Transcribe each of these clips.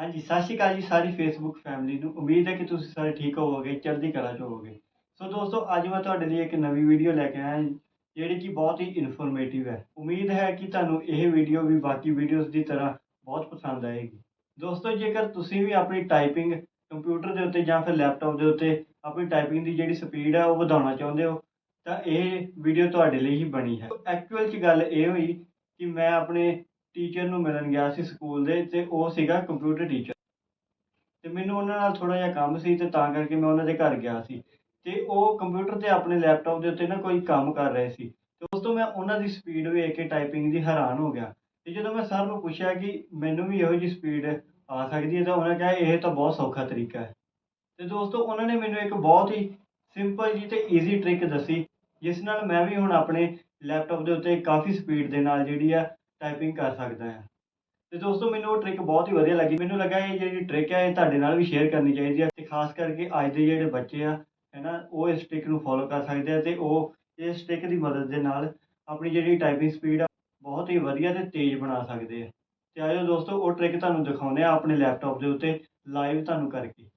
ਹਾਂਜੀ, ਸਤਿ ਸ਼੍ਰੀ ਅਕਾਲ ਜੀ ਸਾਰੀ ਫੇਸਬੁੱਕ ਫੈਮਿਲੀ ਨੂੰ। ਉਮੀਦ ਹੈ ਕਿ ਤੁਸੀਂ ਸਾਰੇ ਠੀਕ ਹੋਵੋਗੇ, ਚੜ੍ਹਦੀ ਕਲਾ 'ਚ ਹੋਵੋਗੇ। ਸੋ ਦੋਸਤੋ, ਅੱਜ ਮੈਂ ਤੁਹਾਡੇ ਲਈ ਇੱਕ ਨਵੀਂ ਵੀਡੀਓ ਲੈ ਕੇ ਆਇਆ ਜਿਹੜੀ ਕਿ ਬਹੁਤ ਹੀ ਇਨਫੋਰਮੇਟਿਵ ਹੈ। ਉਮੀਦ ਹੈ ਕਿ ਤੁਹਾਨੂੰ ਇਹ ਵੀਡੀਓ ਵੀ ਬਾਕੀ ਵੀਡੀਓਜ਼ ਦੀ ਤਰ੍ਹਾਂ ਬਹੁਤ ਪਸੰਦ ਆਏਗੀ। ਦੋਸਤੋ, ਜੇਕਰ ਤੁਸੀਂ ਵੀ ਆਪਣੀ ਟਾਈਪਿੰਗ ਕੰਪਿਊਟਰ ਦੇ ਉੱਤੇ ਜਾਂ ਫਿਰ ਲੈਪਟਾਪ ਦੇ ਉੱਤੇ ਆਪਣੀ ਟਾਈਪਿੰਗ ਦੀ ਜਿਹੜੀ ਸਪੀਡ ਹੈ ਉਹ ਵਧਾਉਣਾ ਚਾਹੁੰਦੇ ਹੋ, ਤਾਂ ਇਹ ਵੀਡੀਓ ਤੁਹਾਡੇ ਲਈ ਹੀ ਬਣੀ ਹੈ। ਐਕਚੁਅਲ 'ਚ ਗੱਲ ਇਹ ਹੋਈ ਕਿ ਮੈਂ ਆਪਣੇ ਟੀਚਰ ਨੂੰ ਮਿਲਣ ਗਿਆ ਸੀ ਸਕੂਲ ਦੇ ਅਤੇ ਉਹ ਸੀਗਾ ਕੰਪਿਊਟਰ ਟੀਚਰ ਅਤੇ ਮੈਨੂੰ ਉਹਨਾਂ ਨਾਲ ਥੋੜ੍ਹਾ ਜਿਹਾ ਕੰਮ ਸੀ ਅਤੇ ਤਾਂ ਕਰਕੇ ਮੈਂ ਉਹਨਾਂ ਦੇ ਘਰ ਗਿਆ ਸੀ। ਅਤੇ ਉਹ ਕੰਪਿਊਟਰ ਤੇ ਆਪਣੇ ਲੈਪਟੋਪ ਦੇ ਉੱਤੇ ਨਾ ਕੋਈ ਕੰਮ ਕਰ ਰਹੇ ਸੀ। ਅਤੇ ਉਸ ਤੋਂ ਮੈਂ ਉਹਨਾਂ ਦੀ ਸਪੀਡ ਵੇਖ ਕੇ ਟਾਈਪਿੰਗ ਦੀ ਹੈਰਾਨ ਹੋ ਗਿਆ। ਅਤੇ ਜਦੋਂ ਮੈਂ ਸਰ ਨੂੰ ਪੁੱਛਿਆ ਕਿ ਮੈਨੂੰ ਵੀ ਇਹੋ ਜਿਹੀ ਸਪੀਡ ਆ ਸਕਦੀ ਹੈ ਤਾਂ ਉਹਨਾਂ ਕਿਹਾ ਇਹ ਤਾਂ ਬਹੁਤ ਸੌਖਾ ਤਰੀਕਾ ਹੈ। ਅਤੇ ਦੋਸਤੋ, ਉਹਨਾਂ ਨੇ ਮੈਨੂੰ ਇੱਕ ਬਹੁਤ ਹੀ ਸਿੰਪਲ ਜੀ ਅਤੇ ਈਜ਼ੀ ਟ੍ਰਿਕ ਦੱਸੀ, ਜਿਸ ਨਾਲ ਮੈਂ ਵੀ ਹੁਣ ਆਪਣੇ ਲੈਪਟੋਪ ਦੇ ਉੱਤੇ ਕਾਫੀ ਸਪੀਡ ਦੇ ਨਾਲ ਜਿਹੜੀ ਆ ਟਾਈਪਿੰਗ ਕਰ ਸਕਦਾ ਹਾਂ। ਅਤੇ ਦੋਸਤੋ, ਮੈਨੂੰ ਉਹ ਟ੍ਰਿਕ ਬਹੁਤ ਹੀ ਵਧੀਆ ਲੱਗੀ। ਮੈਨੂੰ ਲੱਗਾ ਇਹ ਜਿਹੜੀ ਟ੍ਰਿਕ ਹੈ ਇਹ ਤੁਹਾਡੇ ਨਾਲ ਵੀ ਸ਼ੇਅਰ ਕਰਨੀ ਚਾਹੀਦੀ ਹੈ ਅਤੇ ਖਾਸ ਕਰਕੇ ਅੱਜ ਦੇ ਜਿਹੜੇ ਬੱਚੇ ਆ ਹੈ ਨਾ ਉਹ ਇਸ ਟ੍ਰਿਕ ਨੂੰ ਫੋਲੋ ਕਰ ਸਕਦੇ ਆ ਅਤੇ ਉਹ ਇਸ ਟ੍ਰਿਕ ਦੀ ਮਦਦ ਦੇ ਨਾਲ ਆਪਣੀ ਜਿਹੜੀ ਟਾਈਪਿੰਗ ਸਪੀਡ ਆ, ਬਹੁਤ ਹੀ ਵਧੀਆ ਅਤੇ ਤੇਜ਼ ਬਣਾ ਸਕਦੇ ਆ। ਅਤੇ ਆਜੋ ਦੋਸਤੋ, ਉਹ ਟ੍ਰਿਕ ਤੁਹਾਨੂੰ ਦਿਖਾਉਂਦੇ ਆ ਆਪਣੇ ਲੈਪਟਾਪ ਦੇ ਉੱਤੇ ਲਾਈਵ ਤੁਹਾਨੂੰ ਕਰਕੇ।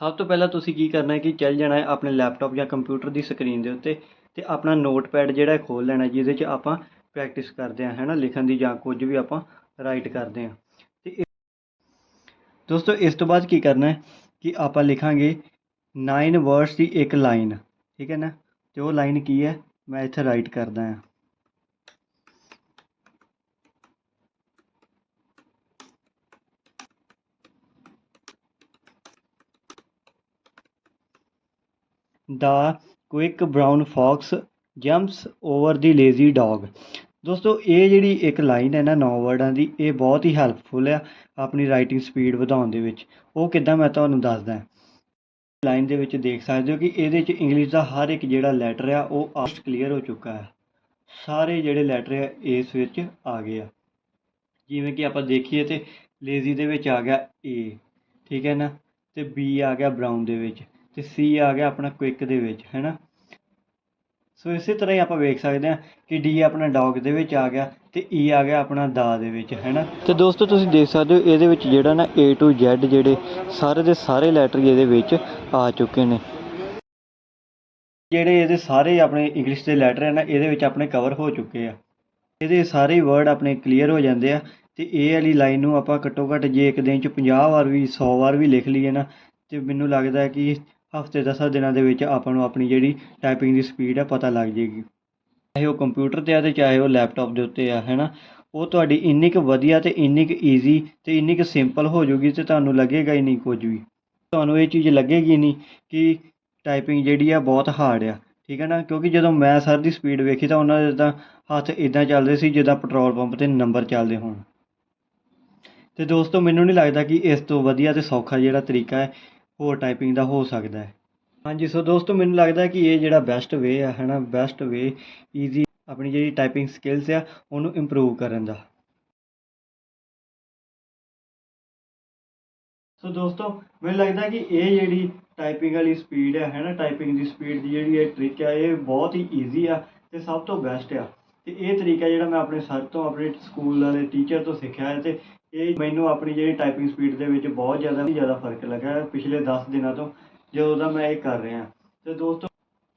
ਸਭ ਤੋਂ ਪਹਿਲਾਂ ਤੁਸੀਂ ਕੀ ਕਰਨਾ ਹੈ ਕਿ ਚੱਲ ਜਾਣਾ ਹੈ ਆਪਣੇ ਲੈਪਟਾਪ ਜਾਂ ਕੰਪਿਊਟਰ ਦੀ ਸਕਰੀਨ ਦੇ ਉੱਤੇ ਅਤੇ ਆਪਣਾ ਨੋਟਪੈਡ ਜਿਹੜਾ ਖੋਲ ਲੈਣਾ ਜਿਹਦੇ 'ਚ ਆਪਾਂ ਪ੍ਰੈਕਟਿਸ ਕਰਦੇ ਹਾਂ ਹੈ ਨਾ ਲਿਖਣ ਦੀ ਜਾਂ ਕੁਝ ਵੀ ਆਪਾਂ ਰਾਈਟ ਕਰਦੇ ਹਾਂ। ਤੇ ਦੋਸਤੋ, ਇਸ ਤੋਂ ਬਾਅਦ ਕੀ ਕਰਨਾ ਹੈ ਕਿ ਆਪਾਂ ਲਿਖਾਂਗੇ 9 ਵਰਡਸ ਦੀ ਇੱਕ ਲਾਈਨ ਠੀਕ ਹੈ ਨਾ? ਤੇ ਉਹ ਲਾਈਨ ਕੀ ਹੈ? ਮੈਂ ਇੱਥੇ ਰਾਈਟ ਕਰਦਾ ਹਾਂ। The quick brown fox jumps over the lazy dog ਦੋਸਤੋ, ਇਹ ਜਿਹੜੀ ਇੱਕ ਲਾਈਨ ਹੈ ਨਾ ਨੌ ਵਰਡਾਂ ਦੀ, ਇਹ ਬਹੁਤ ਹੀ ਹੈਲਪਫੁਲ ਆ ਆਪਣੀ ਰਾਈਟਿੰਗ ਸਪੀਡ ਵਧਾਉਣ ਦੇ ਵਿੱਚ। ਉਹ ਕਿੱਦਾਂ ਮੈਂ ਤੁਹਾਨੂੰ ਦੱਸਦਾ ਲਾਈਨ ਦੇ ਵਿੱਚ ਦੇਖ ਸਕਦੇ ਹੋ ਕਿ ਇਹਦੇ 'ਚ ਇੰਗਲਿਸ਼ ਦਾ ਹਰ ਇੱਕ ਜਿਹੜਾ ਲੈਟਰ ਆ, ਉਹ ਆਸਟ ਕਲੀਅਰ ਹੋ ਚੁੱਕਾ ਹੈ। ਸਾਰੇ ਜਿਹੜੇ ਲੈਟਰ ਆ, ਇਸ ਵਿੱਚ ਆ ਗਏ ਆ। ਜਿਵੇਂ ਕਿ ਆਪਾਂ ਦੇਖੀਏ ਤੇ ਲੇਜ਼ੀ ਦੇ ਵਿੱਚ ਆ ਗਿਆ ਏ ਠੀਕ ਹੈ ਨਾ? ਤੇ ਬੀ ਆ ਗਿਆ ਬਰਾਊਨ ਦੇ ਵਿੱਚ, ਤੇ ਸੀ ਆ ਗਿਆ ਆਪਣਾ ਕੁਇਕ ਦੇ ਵਿੱਚ, ਹੈ ਨਾ? ਸੋ ਇਸੇ ਤਰ੍ਹਾਂ ਹੀ ਆਪਾਂ ਵੇਖ ਸਕਦੇ ਹਾਂ ਕਿ ਡੀ ਆਪਣਾ ਡੌਗ ਦੇ ਵਿੱਚ ਆ ਗਿਆ ਤੇ ਈ ਆ ਗਿਆ ਆਪਣਾ ਦਾ ਦੇ ਵਿੱਚ, ਹੈ ਨਾ? ਤੇ ਦੋਸਤੋ, ਤੁਸੀਂ ਦੇਖ ਸਕਦੇ ਹੋ ਇਹਦੇ ਵਿੱਚ ਜਿਹੜਾ ਨਾ A to Z ਜਿਹੜੇ ਸਾਰੇ ਦੇ ਸਾਰੇ ਲੈਟਰ ਇਹਦੇ ਵਿੱਚ ਆ ਚੁੱਕੇ ਨੇ। ਜਿਹੜੇ ਇਹਦੇ ਸਾਰੇ ਆਪਣੇ ਇੰਗਲਿਸ਼ ਦੇ ਲੈਟਰ ਹੈ ਨਾ, ਇਹਦੇ ਵਿੱਚ ਆਪਣੇ ਕਵਰ ਹੋ ਚੁੱਕੇ ਆ। ਇਹਦੇ ਸਾਰੇ ਵਰਡ ਆਪਣੇ ਕਲੀਅਰ ਹੋ ਜਾਂਦੇ ਆ ਤੇ ਇਹ ਵਾਲੀ ਲਾਈਨ ਨੂੰ ਆਪਾਂ ਘੱਟੋ ਘੱਟ ਜੇ ਇੱਕ ਦਿਨ ਚ 50 ਵਾਰ ਵੀ 100 ਵਾਰ ਵੀ ਲਿਖ ਲਈਏ ਨਾ, ਤੇ ਮੈਨੂੰ ਲੱਗਦਾ ਕਿ ਹਫ਼ਤੇ 10 ਦਿਨਾਂ ਦੇ ਵਿੱਚ ਆਪਾਂ ਨੂੰ ਆਪਣੀ ਜਿਹੜੀ ਟਾਈਪਿੰਗ ਦੀ ਸਪੀਡ ਹੈ ਪਤਾ ਲੱਗ ਜੇਗੀ ਚਾਹੇ ਉਹ ਕੰਪਿਊਟਰ ਤੇ ਆ ਤੇ ਚਾਹੇ ਉਹ ਲੈਪਟਾਪ ਦੇ ਉੱਤੇ ਆ ਹੈ ਨਾ ਉਹ ਤੁਹਾਡੀ ਇੰਨੀ ਕੁ ਵਧੀਆ ਤੇ ਇੰਨੀ ਕੁ ਈਜ਼ੀ ਤੇ ਇੰਨੀ ਕੁ ਸਿੰਪਲ ਹੋ ਜਾਊਗੀ ਤੇ ਤੁਹਾਨੂੰ ਲੱਗੇਗਾ ਹੀ ਨਹੀਂ ਕੁਝ ਵੀ। ਤੁਹਾਨੂੰ ਇਹ ਚੀਜ਼ ਲੱਗੇਗੀ ਨਹੀਂ ਕਿ ਟਾਈਪਿੰਗ ਜਿਹੜੀ ਆ ਬਹੁਤ ਹਾਰਡ ਆ, ਠੀਕ ਹੈ ਨਾ? ਕਿਉਂਕਿ ਜਦੋਂ ਮੈਂ ਸਰ ਦੀ ਸਪੀਡ ਵੇਖੀ ਤਾਂ ਉਹਨਾਂ ਦੇ ਤਾਂ ਹੱਥ ਇਦਾਂ ਚੱਲਦੇ ਸੀ ਜਿੱਦਾਂ ਪੈਟਰੋਲ ਪੰਪ ਤੇ ਨੰਬਰ ਚੱਲਦੇ ਹੋਣ। ਤੇ ਦੋਸਤੋ, ਮੈਨੂੰ ਨਹੀਂ ਲੱਗਦਾ ਕਿ ਇਸ ਤੋਂ ਵਧੀਆ ਤੇ ਸੌਖਾ ਜਿਹੜਾ ਤਰੀਕਾ ਹੈ ਹੋਰ ਟਾਈਪਿੰਗ ਦਾ ਹੋ ਸਕਦਾ ਹੈ। ਹਾਂਜੀ, ਸੋ ਦੋਸਤੋ, ਮੈਨੂੰ ਲੱਗਦਾ ਕਿ ਇਹ ਜਿਹੜਾ ਬੈਸਟ ਵੇ ਆ ਹੈ ਨਾ ਬੈਸਟ ਵੇ ਈਜ਼ੀ ਆਪਣੀ ਜਿਹੜੀ ਟਾਈਪਿੰਗ ਸਕਿੱਲਸ ਆ, ਉਹਨੂੰ ਇੰਪਰੂਵ ਕਰਨ ਦਾ। ਸੋ ਦੋਸਤੋ, ਮੈਨੂੰ ਲੱਗਦਾ ਕਿ ਇਹ ਜਿਹੜੀ ਟਾਈਪਿੰਗ ਵਾਲੀ ਸਪੀਡ ਹੈ ਹੈ ਨਾ ਟਾਈਪਿੰਗ ਦੀ ਸਪੀਡ ਦੀ ਜਿਹੜੀ ਇਹ ਟ੍ਰਿਕ ਆ, ਇਹ ਬਹੁਤ ਹੀ ਈਜ਼ੀ ਆ ਤੇ ਸਭ ਤੋਂ ਬੈਸਟ ਆ। ਤੇ ਇਹ ਤਰੀਕਾ ਜਿਹੜਾ ਮੈਂ ਆਪਣੇ ਸਰ ਤੋਂ, ਆਪਣੇ ਸਕੂਲ ਵਾਲੇ ਟੀਚਰ ਤੋਂ ਸਿੱਖਿਆ ਹੈ ਤੇ ਇਹ ਮੈਨੂੰ ਆਪਣੀ ਜਿਹੜੀ ਟਾਈਪਿੰਗ ਸਪੀਡ ਦੇ ਵਿੱਚ ਬਹੁਤ ਜ਼ਿਆਦਾ ਜ਼ਿਆਦਾ ਫ਼ਰਕ ਲੱਗਾ ਪਿਛਲੇ 10 ਦਿਨਾਂ ਤੋਂ, ਜਦੋਂ ਦਾ ਮੈਂ ਇਹ ਕਰ ਰਿਹਾ ਤੇ ਦੋਸਤੋ,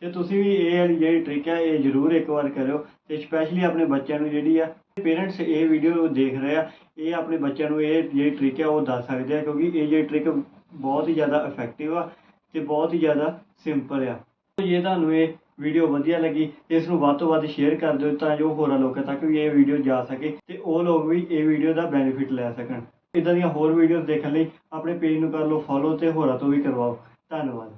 ਤੇ ਤੁਸੀਂ ਵੀ ਇਹ ਜਿਹੜੀ ਟ੍ਰਿਕ ਹੈ, ਇਹ ਜ਼ਰੂਰ ਇੱਕ ਵਾਰ ਕਰਿਓ ਤੇ ਸਪੈਸ਼ਲੀ ਆਪਣੇ ਬੱਚਿਆਂ ਨੂੰ ਜਿਹੜੀ ਆ ਪੇਰੈਂਟਸ ਇਹ ਵੀਡੀਓ ਦੇਖ ਰਹੇ ਆ, ਇਹ ਆਪਣੇ ਬੱਚਿਆਂ ਨੂੰ ਇਹ ਜਿਹੜੀ ਟ੍ਰਿਕ ਹੈ ਉਹ ਦੱਸ ਸਕਦੇ ਆ ਕਿਉਂਕਿ ਇਹ ਜਿਹੜੀ ਟ੍ਰਿਕ ਬਹੁਤ ਹੀ ਜ਼ਿਆਦਾ ਇਫੈਕਟਿਵ ਆ ਤੇ ਬਹੁਤ ਹੀ ਜ਼ਿਆਦਾ ਸਿੰਪਲ ਆ। ਜੇ ਤੁਹਾਨੂੰ ਇਹ ਵੀਡੀਓ ਵਧੀਆ ਲੱਗੀ ਇਸ ਨੂੰ ਵੱਧ ਤੋਂ ਵੱਧ ਸ਼ੇਅਰ ਕਰ ਦਿਓ ਤਾਂ ਜੋ ਹੋਰਾਂ ਲੋਕਾਂ ਤੱਕ ਵੀ ਇਹ ਵੀਡੀਓ ਜਾ ਸਕੇ ਤੇ ਉਹ ਲੋਕ ਵੀ ਇਹ ਵੀਡੀਓ ਦਾ ਬੈਨੀਫਿਟ ਲੈ ਸਕਣ। ਇਦਾਂ ਦੀਆਂ ਹੋਰ ਵੀਡੀਓਜ਼ ਦੇਖਣ ਲਈ ਆਪਣੇ ਪੇਜ ਨੂੰ ਕਰ ਲਓ ਫੋਲੋ ਤੇ ਹੋਰਾਂ ਤੋਂ ਵੀ ਕਰਵਾਓ। ਧੰਨਵਾਦ।